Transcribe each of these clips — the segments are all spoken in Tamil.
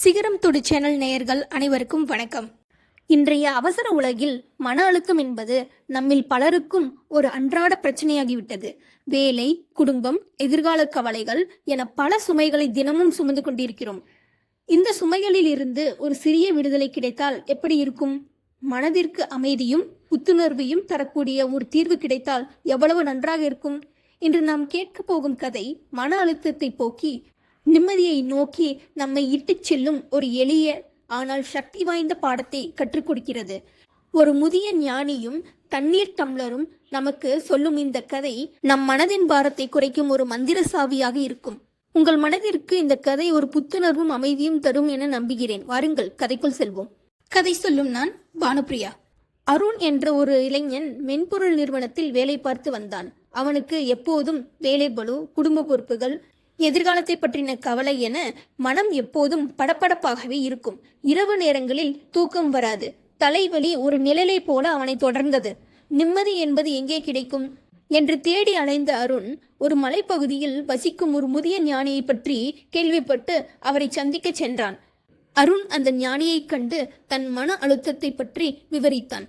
சிகரம் தொடு சேனல் நேயர்கள் அனைவருக்கும் வணக்கம். இன்றைய அவசர உலகில் மன அழுத்தம் என்பது நம்மில் பலருக்கும் ஒரு அன்றாட பிரச்சனையாகிவிட்டது. வேலை குடும்பம் எதிர்கால கவலைகள் என பல சுமைகளை தினமும் சுமந்து கொண்டிருக்கிறோம். இந்த சுமைகளில் இருந்து ஒரு சிறிய விடுதலை கிடைத்தால் எப்படி இருக்கும்? மனதிற்கு அமைதியும் புத்துணர்வையும் தரக்கூடிய ஒரு தீர்வு கிடைத்தால் எவ்வளவு நன்றாக இருக்கும்? இன்று நாம் கேட்க போகும் கதை மன அழுத்தத்தை போக்கி நிம்மதியை நோக்கி நம்மை இட்டுச் செல்லும் ஒரு எளிய ஆனால் சக்தி வாய்ந்த பாடத்தை கற்றுக் கொடுக்கிறது. ஒரு முதிய ஞானியும் தண்ணீர் டம்ளரும் நமக்கு சொல்லும் இந்த கதை நம் மனதின் பாரத்தை குறைக்கும் ஒரு மந்திர சாவியாக இருக்கும். உங்கள் மனதிற்கு இந்த கதை ஒரு புத்துணர்வும் அமைதியும் தரும் என நம்புகிறேன். வாருங்கள் கதைக்குள் செல்வோம். கதை சொல்லும் நான் பானுப்ரியா அருண் என்ற ஒரு இளைஞன் மென்பொருள் நிறுவனத்தில் வேலை பார்த்து வந்தான். அவனுக்கு எப்போதும் வேலை பளு குடும்ப பொறுப்புகள் எதிர்காலத்தை பற்றின கவலை என மனம் எப்போதும் படபடப்பாகவே இருக்கும். இரவு நேரங்களில் தூக்கம் வராது. தலைவலி ஒரு நிழலை போல அவனை தொடர்ந்தது. நிம்மதி என்பது எங்கே கிடைக்கும்? என்று தேடி அலைந்த அருண் ஒரு மலைப்பகுதியில் வசிக்கும் ஒரு முதிய ஞானியை பற்றி கேள்விப்பட்டு அவரை சந்திக்கச் சென்றான். அருண் அந்த ஞானியைக் கண்டு தன் மன அழுத்தத்தை பற்றி விவரித்தான்.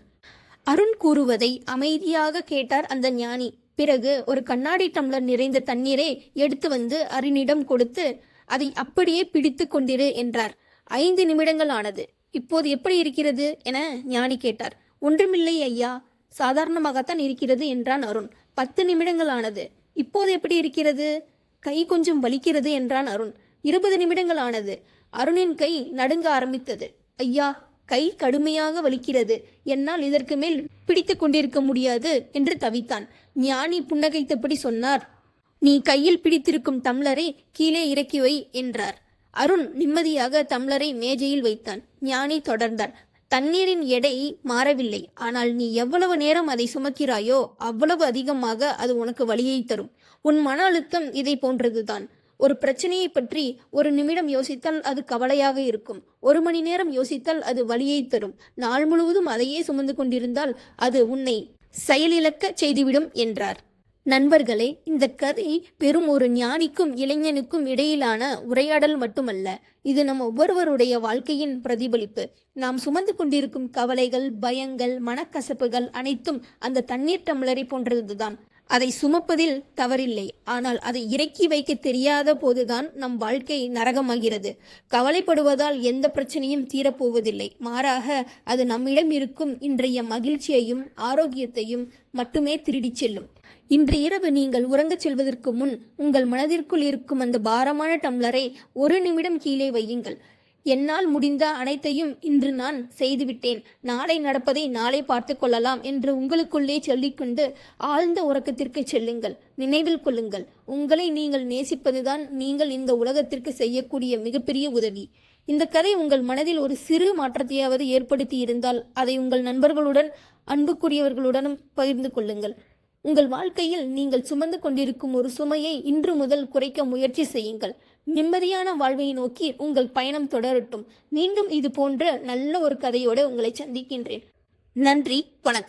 அருண் கூறுவதை அமைதியாக கேட்டார் அந்த ஞானி. பிறகு ஒரு கண்ணாடி டம்ளர் நிறைந்த தண்ணீரை எடுத்து வந்து அருணிடம் கொடுத்து அதை அப்படியே பிடித்து கொண்டிரு என்றார். ஐந்து நிமிடங்கள் ஆனது. இப்போது எப்படி இருக்கிறது? என ஞானி கேட்டார். ஒன்றுமில்லை ஐயா. சாதாரணமாகத்தான் இருக்கிறது என்றான் அருண். பத்து நிமிடங்கள் ஆனது. இப்போது எப்படி இருக்கிறது? கை கொஞ்சம் வலிக்கிறது என்றான் அருண். இருபது நிமிடங்கள் ஆனது. அருணின் கை நடுங்க ஆரம்பித்தது. ஐயா கை கடுமையாக வலிக்கிறது. என்னால் இதற்கு மேல் பிடித்து கொண்டிருக்க முடியாது என்று தவித்தான். ஞானி புன்னகைத்தபடி சொன்னார். நீ கையில் பிடித்திருக்கும் டம்ளரை கீழே இறக்கி வை என்றார். அருண் நிம்மதியாக டம்ளரை மேஜையில் வைத்தான். ஞானி தொடர்ந்தார். தண்ணீரின் எடை மாறவில்லை. ஆனால் நீ எவ்வளவு நேரம் அதை சுமக்கிறாயோ அவ்வளவு அதிகமாக அது உனக்கு வலியை தரும். உன் மன அழுத்தம் இதை போன்றதுதான் ஒரு பிரச்சனையை பற்றி ஒரு நிமிடம் யோசித்தால் அது கவலையாக இருக்கும். ஒரு மணி நேரம் யோசித்தால் அது வலியை தரும். நாள் முழுவதும் அதையே சுமந்து கொண்டிருந்தால் அது உன்னை செயலிழக்க செய்துவிடும் என்றார். நண்பர்களே இந்த கதை பெரும் ஒரு ஞானிக்கும் இளைஞனுக்கும் இடையிலான உரையாடல் மட்டுமல்ல. இது நம் ஒவ்வொருவருடைய வாழ்க்கையின் பிரதிபலிப்பு. நாம் சுமந்து கொண்டிருக்கும் கவலைகள் பயங்கள் மனக்கசப்புகள் அனைத்தும் அந்த தண்ணீர் டம்ளரை போன்றதுதான். அதை சுமப்பதில் தவறில்லை. ஆனால் அதை இறக்கி வைக்க தெரியாத போதுதான் நம் வாழ்க்கை நரகமாகிறது. கவலைப்படுவதால் எந்த பிரச்சனையும் தீரப்போவதில்லை. மாறாக அது நம்மிடம் இருக்கும் இன்றைய மகிழ்ச்சியையும் ஆரோக்கியத்தையும் மட்டுமே திருடிச் செல்லும். இன்று இரவு நீங்கள் உறங்கச் செல்வதற்கு முன் உங்கள் மனதிற்குள் இருக்கும் அந்த பாரமான டம்ளரை ஒரு நிமிடம் கீழே வையுங்கள். என்னால் முடிந்த அனைத்தையும் இன்று நான் செய்துவிட்டேன். நாளை நடப்பதை நாளை பார்த்து கொள்ளலாம் என்று உங்களுக்குள்ளே சொல்லிக்கொண்டு ஆழ்ந்த உறக்கத்திற்கு செல்லுங்கள். நினைவில் கொள்ளுங்கள். உங்களை நீங்கள் நேசிப்பதுதான் நீங்கள் இந்த உலகத்திற்கு செய்யக்கூடிய மிகப்பெரிய உதவி. இந்த கதை உங்கள் மனதில் ஒரு சிறு மாற்றத்தையாவது ஏற்படுத்தி இருந்தால் அதை உங்கள் நண்பர்களுடன் அன்புக்குரியவர்களுடனும் பகிர்ந்து கொள்ளுங்கள். உங்கள் வாழ்க்கையில் நீங்கள் சுமந்து கொண்டிருக்கும் ஒரு சுமையை இன்று முதல் குறைக்க முயற்சி செய்யுங்கள். நிம்மதியான வாழ்வை நோக்கி உங்கள் பயணம் தொடரட்டும். மீண்டும் இது போன்ற நல்ல ஒரு கதையோடு உங்களை சந்திக்கின்றேன். நன்றி வணக்கம்.